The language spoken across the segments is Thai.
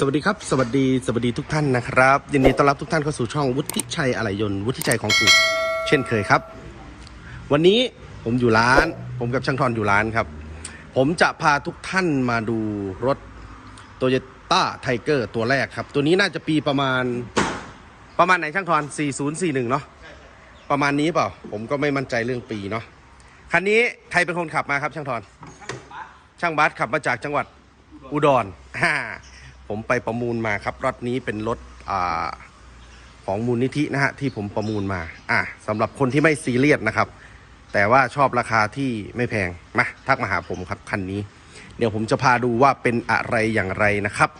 สวัสดีครับ สวัสดีสวัสดีทุกท่านนะครับ ยินดีต้อนรับทุกท่านเข้าสู่ช่องวุฒิชัยอะไหลยนต์วุฒิชัยของกูเช่นเคยครับ วันนี้ผมอยู่ร้าน ผมกับช่างทอนอยู่ร้านครับ ผมจะพาทุกท่านมาดูรถโตโยต้าไทเกอร์ตัวแรกครับ ตัวนี้น่าจะปีประมาณประมาณไหนช่างทอน 4041 เนาะประมาณนี้เปล่า ผมก็ไม่มั่นใจเรื่องปีเนาะคันนี้ใครเป็นคนขับมาครับช่างทอน ช่างบัสขับมาจากจังหวัดอุดรฮ่า ผมไปประมูลมาครับรถนี้เป็นรถอาของมูลนิธินะฮะที่ผมประมูลมา อะสำหรับคนที่ไม่ซีเรียสนะครับ แต่ว่าชอบราคาที่ไม่แพงมาทักมาหาผมครับคันนี้ เดี๋ยวผมจะพาดูว่าเป็นอะไรอย่างไรนะครับ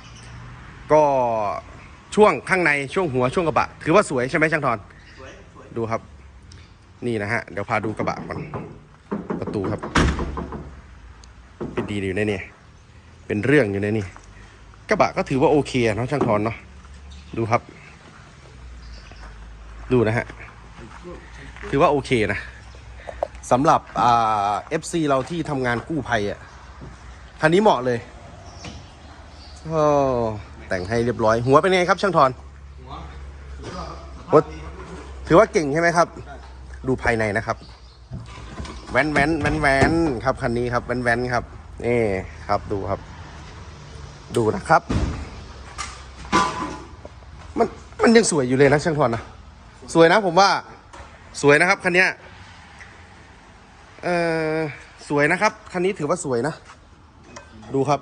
ก็ช่วงข้างในช่วงหัวช่วงกระบะ ถือว่าสวยใช่ไหมช่างทอนดูครับ นี่นะฮะเดี๋ยวพาดูกระบะก่อนประตูครับ เป็นดีอยู่ในนี่เป็นเรื่องอยู่ในนี่ กระบะก็ถือว่าโอเคอะเนาะช่างทอนเนาะดูครับ ดูนะฮะถือว่าโอเคนะสำหรับอ่า FC เราที่ทำงานกู้ภัยอะคันนี้เหมาะเลยโอ้แต่งให้เรียบร้อย หัวเป็นไงครับ ช่างทอนหัวถือว่าเก่งใช่ไหมครับ ดูภายในนะครับแว้นแว้นแว้นแว้นครับคันนี้ครับแว้นแว้นครับนี่ครับดูครับ ดูนะครับ มันมันยังสวยอยู่เลยนะช่างทอนนะสวยนะผมว่าสวยนะครับคันนี้เออสวยนะครับคันนี้ถือว่าสวยนะ ดูครับ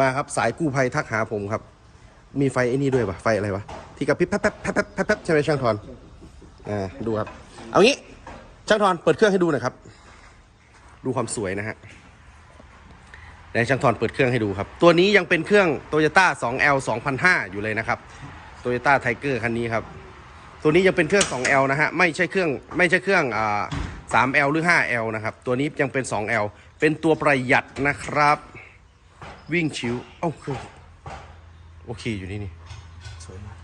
มาครับสายกู้ภัยทักหาผมครับ มีไฟไอ้นี่ด้วยปะไฟอะไรวะที่กระพริบแป๊บแป๊บแป๊บแป๊บแป๊บแป๊บใช่ไหมช่างทอนอ่าดูครับ เอางี้ช่างทอนเปิดเครื่องให้ดูหน่อยครับ ดูความสวยนะฮะ เดี๋ยช่างทอนเปิดเครื่องให้ดูครับ ตัวนี้ยังเป็นเครื่อง Toyota 2L 2005 อยู่เลยนะครับ Toyota Tiger คันนี้ครับ ตัวนี้ยังเป็นเครื่อง 2L นะฮะ ไม่ใช่เครื่องไม่ใช่เครื่องอ่า 3L หรือ 5L นะครับ ตัวนี้ยังเป็น 2L เป็นตัวประหยัดนะครับ วิ่งชิวเอ้าคือโอเคอยู่นี่นี่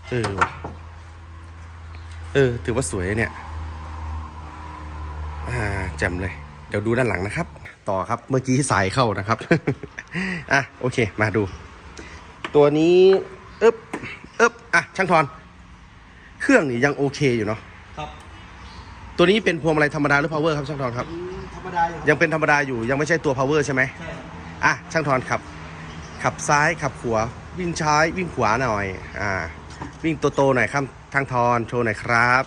เออเออ ถือว่าสวยเนี่ย อ่าแจ่มเลย เดี๋ยวดูด้านหลังนะครับ ต่อครับ เมื่อกี้สายเข้านะครับ อะโอเค มาดู ตัวนี้อึ๊บอึ๊บอะช่างทอน เครื่องนี่ยังโอเคอยู่เนาะครับตัวนี้เป็นพวงมาลัยธรรมดาหรือ power ครับช่างทอนครับอืมธรรมดาอยู่ครับยังเป็นธรรมดาอยู่ยังไม่ใช่ตัว power ใช่ไหมใช่ครับอะช่างทอนขับ ขับซ้ายขับขวาวิ่งซ้ายวิ่งขวาหน่อย อ่า วิ่งโตๆหน่อยครับทางทอนโชว์หน่อยครับ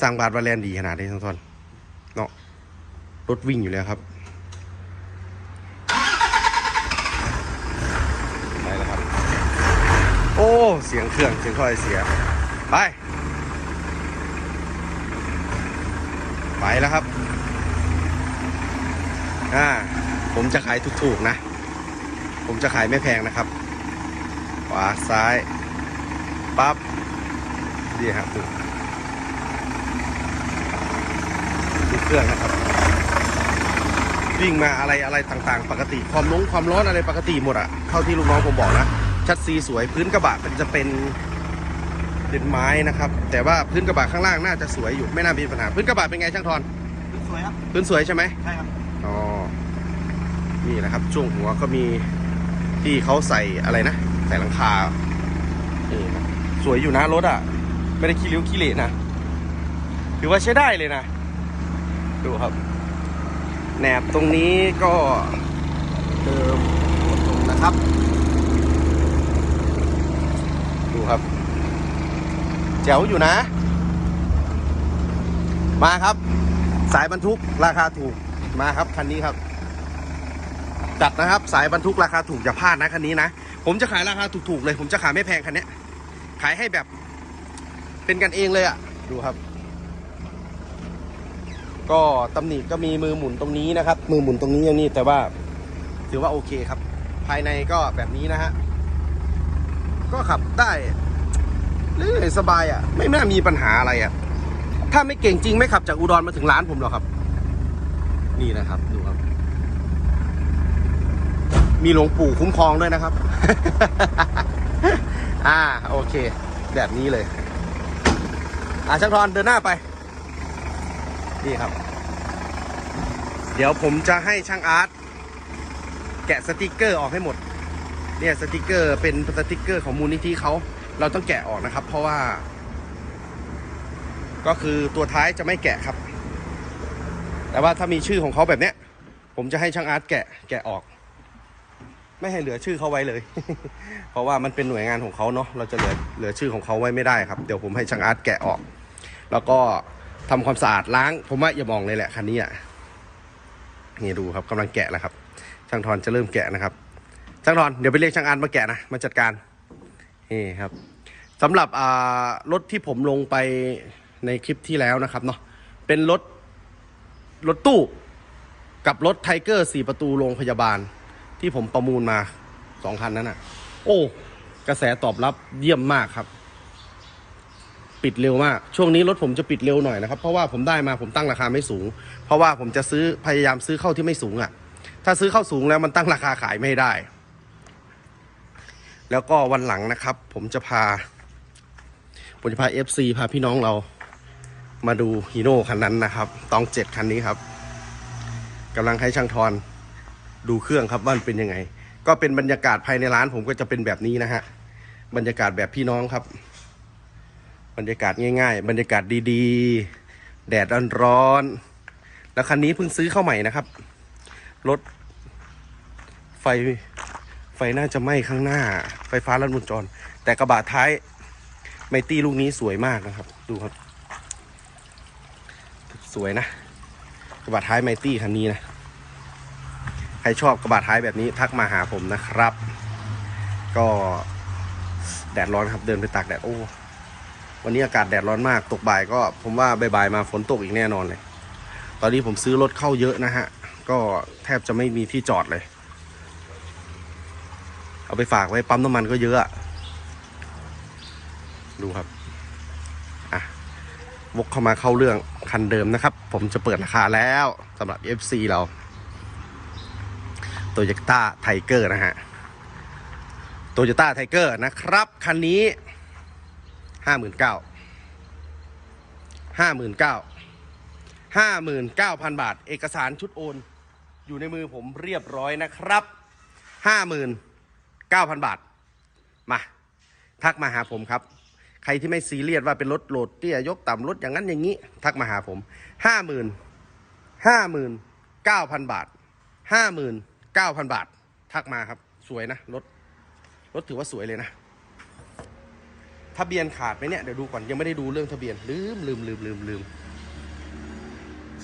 สร้างบาทวาแลนดีขนาดนี้ทางทอนเนาะ รถวิ่งอยู่แล้วครับไปแล้วครับ โอ้ เสียงเครื่องเสียงค่อยเสีย ไป ไปแล้วครับ อ่า ผมจะขายถูกๆนะ ผมจะขายไม่แพงนะครับ ขวาซ้าย ปั๊บดีครับดูเครื่องนะครับ วิ่งมาอะไรอะไรต่างๆ ปกติความร้อนความร้อนอะไรปกติหมดอะเท่าที่ลูกน้องผมบอกนะชัดซีสวยพื้นกระบะมันจะเป็นเป็นไม้นะครับ แต่ว่าพื้นกระบะข้างล่างน่าจะสวยอยู่ไม่น่ามีปัญหาพื้นกระบะเป็นไงช่างทอนสวยครับพื้นสวยใช่ไหมใช่ครับอ๋อนี่นะครับ ช่วงหัวก็มีที่เขาใส่อะไรนะใส่หลังคานี่ครับสวยอยู่นะรถอะไม่ได้ขี้ริ้วขี้เหร่นะถือว่าใช้ได้เลยนะดูครับ แหนบตรงนี้ก็เติมกดลงนะครับ ดูครับ แจ๋วอยู่นะ มาครับ สายบรรทุกราคาถูกมาครับคันนี้ครับ จัดนะครับ สายบรรทุกราคาถูกอย่าพลาดนะคันนี้นะผมจะขายราคาถูกๆเลย ผมจะขายไม่แพงคันนี้ขายให้แบบ เป็นกันเองเลยอะ่ะ ดูครับ ก็ตำหนิก็มีมือหมุนตรงนี้นะครับ มือหมุนตรงนี้อย่างนี้แต่ว่าถือว่าโอเคครับ ภายในก็แบบนี้นะฮะก็ขับได้เรื่อยสบายอะ่ะ ไม่น่ามีปัญหาอะไรอะ ถ้าไม่เก่งจริงไม่ขับจากอุดรมาถึงร้านผมหรอกครับ นี่นะครับดูครับ มีหลวงปู่คุ้มครองด้วยนะครับ อ่าโอเค แบบนี้เลย อ่าช่างทอนเดินหน้าไป นี่ครับ เดี๋ยวผมจะให้ช่างอาร์ตแกะสติกเกอร์ออกให้หมด เนี่ยสติกเกอร์เป็นสติกเกอร์ของมูลนิธิเขาเราต้องแกะออกนะครับ เพราะว่า ก็คือตัวท้ายจะไม่แกะครับ แต่ว่าถ้ามีชื่อของเขาแบบเนี้ย ผมจะให้ช่างอาร์ตแกะแกะออก ไม่ให้เหลือชื่อเขาไว้เลย เพราะว่ามันเป็นหน่วยงานของเขาเนาะเราจะเหลือเหลือชื่อของเขาไว้ไม่ได้ครับ เดี๋ยวผมให้ช่างอาร์ตแกะออก แล้วก็ ทำความสะอาดล้าง ผมว่าอย่ามองเลยแหละคันนี้อะนี่ดูครับกำลังแกะแล้วครับ ช่างทอนจะเริ่มแกะนะครับ ช่างทอนเดี๋ยวไปเรียกช่างอาร์ตมาแกะนะมาจัดการนี่ครับสำหรับรถที่ผมลงไปในคลิปที่แล้วนะครับเนาะเป็นรถรถตู้กับรถไทเกอร์สี่ประตูโรงพยาบาล ที่ผมประมูลมาสองคันนั้นอะ โอ้ กระแสตอบรับเยี่ยมมากครับ ปิดเร็วมาก ช่วงนี้รถผมจะปิดเร็วหน่อยนะครับ เพราะว่าผมได้มาผมตั้งราคาไม่สูง เพราะว่าผมจะซื้อพยายามซื้อเข้าที่ไม่สูงอะ ถ้าซื้อเข้าสูงแล้วมันตั้งราคาขายไม่ได้ แล้วก็วันหลังนะครับ ผมจะพา ผมจะพา FC พาพี่น้องเรามาดูฮีโน่คันนั้นนะครับ ตองเจ็ดคันนี้ครับกำลังให้ช่างทอนดูเครื่องครับว่ามันเป็นยังไง ก็เป็นบรรยากาศภายในร้านผมก็จะเป็นแบบนี้นะฮะบรรยากาศแบบพี่น้องครับ บรรยากาศง่าย ๆ บรรยากาศดีๆ แดดร้อนๆแล้วคันนี้เพิ่งซื้อเข้าใหม่นะครับ รถ ไฟไฟน่าจะไหม้ข้างหน้า ไฟฟ้าลัดวงจร แต่กระบะท้ายไมตี้ลูกนี้สวยมากนะครับ ดูครับ สวยนะ กระบะท้ายไมตี้คันนี้นะ ใครชอบกระบะท้ายแบบนี้ทักมาหาผมนะครับ ก็แดดร้อนครับเดินไปตากแดดโอ้ วันนี้อากาศแดดร้อนมากตกบ่ายก็ผมว่าบ่ายๆมาฝนตกอีกแน่นอนเลย ตอนนี้ผมซื้อรถเข้าเยอะนะฮะ ก็แทบจะไม่มีที่จอดเลย เอาไปฝากไว้ปั๊มน้ำมันก็เยอะอะดูครับ อะวกเข้ามาเข้าเรื่องคันเดิมนะครับ ผมจะเปิดราคาแล้วสำหรับ FC เราโตโยต้าไทเกอร์นะฮะโตโยต้าไทเกอร์นะครับ คันนี้ ห้าหมื่นเก้าห้าหมื่นเก้าห้าหมื่นเก้าพันบาท เอกสารชุดโอน อยู่ในมือผมเรียบร้อยนะครับห้าหมื่นเก้าพันบาท มา ทักมาหาผมครับ ใครที่ไม่ซีเรียสว่าเป็นรถโหลดเตี้ยยกต่ำรถอย่างนั้นอย่างนี้ ทักมาหาผมห้าหมื่นห้าหมื่นเก้าพันบาทห้าหมื่นเก้าพันบาท ทักมาครับ สวยนะรถรถถือว่าสวยเลยนะ ทะเบียนขาดไหมเนี่ยเดี๋ยวดูก่อนยังไม่ได้ดูเรื่องทะเบียนลืมลืมลืมลืมลืม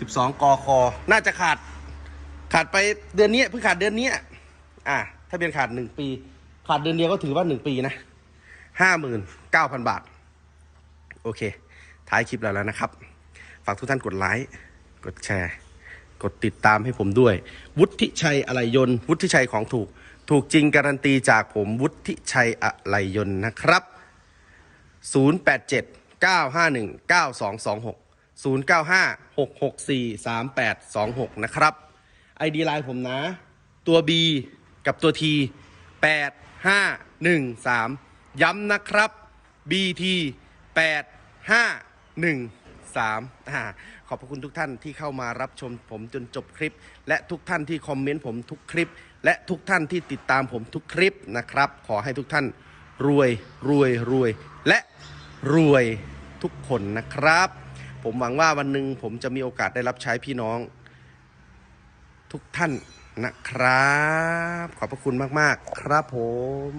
สิบสองกอคอน่าจะขาด ขาดไปเดือนนี้เพิ่งขาดเดือนนี้อะทะเบียนขาดหนึ่งปี ขาดเดือนเดียวก็ถือว่าหนึ่งปีนะห้าหมื่นเก้าพันบาท โอเค ท้ายคลิปเราแล้วนะครับ ฝากทุกท่านกดไลค์กดแชร์ กดติดตามให้ผมด้วย วุฒิชัยอะไรยนต์วุฒิชัยของถูก ถูกจริงการันตีจากผมวุฒิชัยอะไรยนต์นะครับ 087 951 9226 095 664 3826 นะครับ ID ไลน์ผมนะ ตัว B กับตัว T 8513 ย้ำนะครับ BT 8513อ่าขอบพระคุณทุกท่านที่เข้ามารับชมผมจนจบคลิป และทุกท่านที่คอมเมนต์ผมทุกคลิป และทุกท่านที่ติดตามผมทุกคลิปนะครับ ขอให้ทุกท่าน รวยรวยรวย และรวยทุกคนนะครับ ผมหวังว่าวันหนึ่งผมจะมีโอกาสได้รับใช้พี่น้อง ทุกท่านนะครับ ขอบพระคุณมาก ๆ ครับผม